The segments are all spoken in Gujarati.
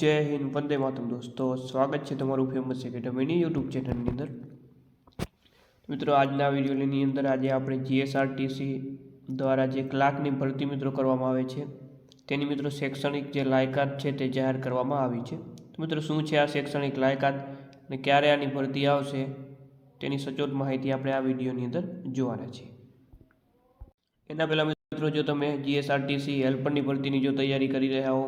જય હિન્દ, વંદે માતમ દોસ્તો. સ્વાગત છે તમારું ફેમસ એકેડમીની યુટ્યુબ ચેનલની અંદર. મિત્રો, આજના વિડીયોની અંદર આજે આપણે જીએસઆરટીસી દ્વારા જે ક્લાર્કની ભરતી મિત્રો કરવામાં આવે છે, તેની મિત્રો શૈક્ષણિક જે લાયકાત છે તે જાહેર કરવામાં આવી છે. તો મિત્રો, શું છે આ શૈક્ષણિક લાયકાત અને ક્યારે આની ભરતી આવશે, તેની સચોટ માહિતી આપણે આ વિડીયોની અંદર જોવાના છીએ. એના પહેલાં મિત્રો, જો તમે જીએસઆરટીસી હેલ્પરની ભરતીની જો તૈયારી કરી રહ્યા હો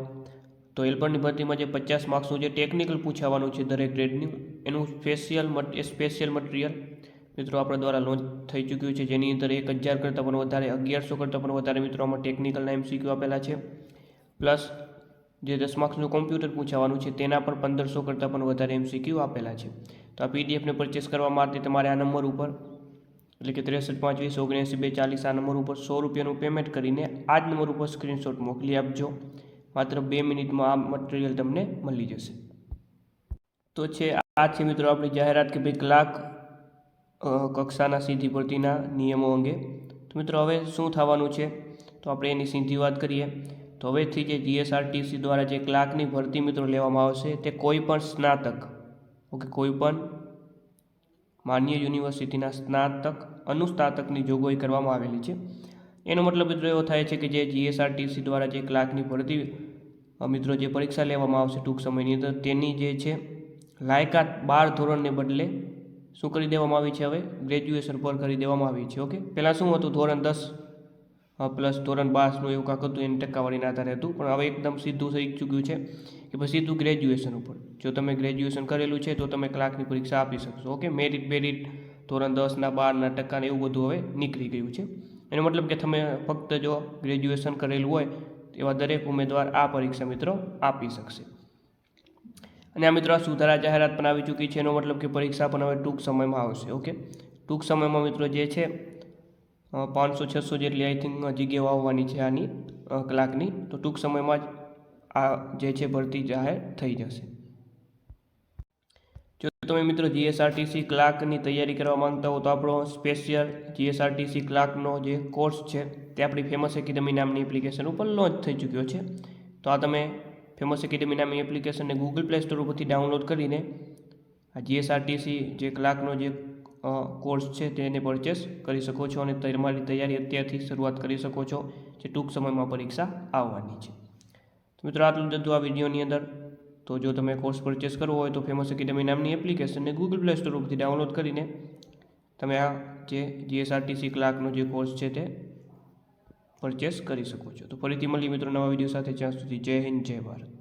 તો હેલ્પરની ભરતીમાં જે પચાસ માર્ક્સનું જે ટેકનિકલ પૂછાવાનું છે દરેક ગ્રેડનું એનું સ્પેશિયલ સ્પેશિયલ મટીરિયલ મિત્રો આપણા દ્વારા લોન્ચ થઈ ચૂક્યું છે. જેની અંદર એક હજાર કરતાં પણ વધારે, અગિયારસો કરતાં પણ વધારે મિત્રો આમાં ટેકનિકલના એમસીક્યુ આપેલા છે. પ્લસ જે દસ માર્ક્સનું કોમ્પ્યુટર પૂછાવાનું છે તેના પણ પંદરસો કરતાં પણ વધારે એમસીક્યુ આપેલા છે. તો આ પીડીએફને પરચેસ કરવા માટે તમારે આ નંબર ઉપર, એટલે કે ત્રેસઠ પાંચ વીસ ઓગણએંસી બે ચાલીસ આ નંબર ઉપર સો રૂપિયાનું પેમેન્ટ કરીને આ જ નંબર ઉપર સ્ક્રીનશોટ મોકલી આપજો. માત્ર બે મિનિટમાં આ મટીરિયલ તમને મળી જશે. તો છે, આ છે મિત્રો આપણી જાહેરાત કે ભાઈ કલાક કક્ષાના સીધી ભરતીના નિયમો અંગે. તો મિત્રો હવે શું થવાનું છે? તો આપણે એની સીધી વાત કરીએ. તો હવેથી જે જીએસઆરટીસી દ્વારા જે ક્લાર્કની ભરતી મિત્રો લેવામાં આવશે, તે કોઈ પણ સ્નાતક, ઓકે, કોઈ પણ માન્ય યુનિવર્સિટીના સ્નાતક અનુસ્નાતકની જોગવાઈ કરવામાં આવેલી છે. એનો મતલબ મિત્રો એવો થાય છે કે જે જીએસઆરટીસી દ્વારા જે ક્લાર્કની ભરતી મિત્રો જે પરીક્ષા લેવામાં આવશે ટૂંક સમયની અંદર, તેની જે છે, લાયકાત બાર ધોરણને બદલે શું કરી દેવામાં આવી છે હવે? ગ્રેજ્યુએશન પર કરી દેવામાં આવી છે, ઓકે? પહેલાં શું હતું? ધોરણ દસ પ્લસ ધોરણ બારનું એવું કાંક હતું, એની ટકાવારીના આધારે હતું, પણ હવે એકદમ સીધું થઈ ચૂક્યું છે કે પછી સીધું ગ્રેજ્યુએશન ઉપર. જો તમે ગ્રેજ્યુએશન કરેલું છે, તો તમે ક્લાર્કની પરીક્ષા આપી શકશો, ઓકે? મેરિટ બેરિટ ધોરણ દસના બારના ટકાને એવું બધું હવે નીકળી ગયું છે. એનો મતલબ કે તમે ફક્ત જો ગ્રેજ્યુએશન કરેલું હોય, એવા દરેક ઉમેદવાર આ પરીક્ષા મિત્રો આપી શકશે. અને આ મિત્રો સુધારા જાહેરાત પણ આવી ચૂકી છે, એનો મતલબ કે પરીક્ષા પણ હવે ટૂંક સમયમાં આવશે, ઓકે? ટૂંક સમયમાં મિત્રો જે છે પાંચસો, છસો જેટલી આઈ થિંક જગ્યાઓ આવવાની છે આની કલાકની, તો ટૂંક સમયમાં જ આ જે છે ભરતી જાહેર થઈ જશે. તમે મિત્રો જીએસઆરટીસી ક્લાર્કની તૈયારી કરવા માંગતા હો તો આપણો સ્પેશિયલ જીએસઆરટીસી ક્લાર્કનો જે કોર્સ છે તે આપણી ફેમસ એકેડમી નામની એપ્લિકેશન ઉપર લોન્ચ થઈ ચૂક્યો છે. તો આ તમે ફેમસ એકેડમી નામની એપ્લિકેશનને ગૂગલ પ્લે સ્ટોર ઉપરથી ડાઉનલોડ કરીને આ જીએસઆરટીસી જે ક્લાર્કનો જે કોર્સ છે તેને પરચેસ કરી શકો છો અને તમારી તૈયારી અત્યારથી શરૂઆત કરી શકો છો જે ટૂંક સમયમાં પરીક્ષા આવવાની છે. તો મિત્રો આટલું જ હતું આ વિડીયોની અંદર. તો જો તમે કોર્સ પરચેસ કરવો હોય તો ફેમસ એકેડેમી નામની એપ્લિકેશનને ગૂગલ પ્લે સ્ટોર ઉપરથી ડાઉનલોડ કરીને તમે આ જે જીએસઆરટીસી ક્લાર્કનો જે કોર્સ છે તે પરચેસ કરી શકો છો. તો ફરીથી મળીએ મિત્રો નવા વીડિયો સાથે. જ્યાં સુધી જય હિન્દ, જય ભારત.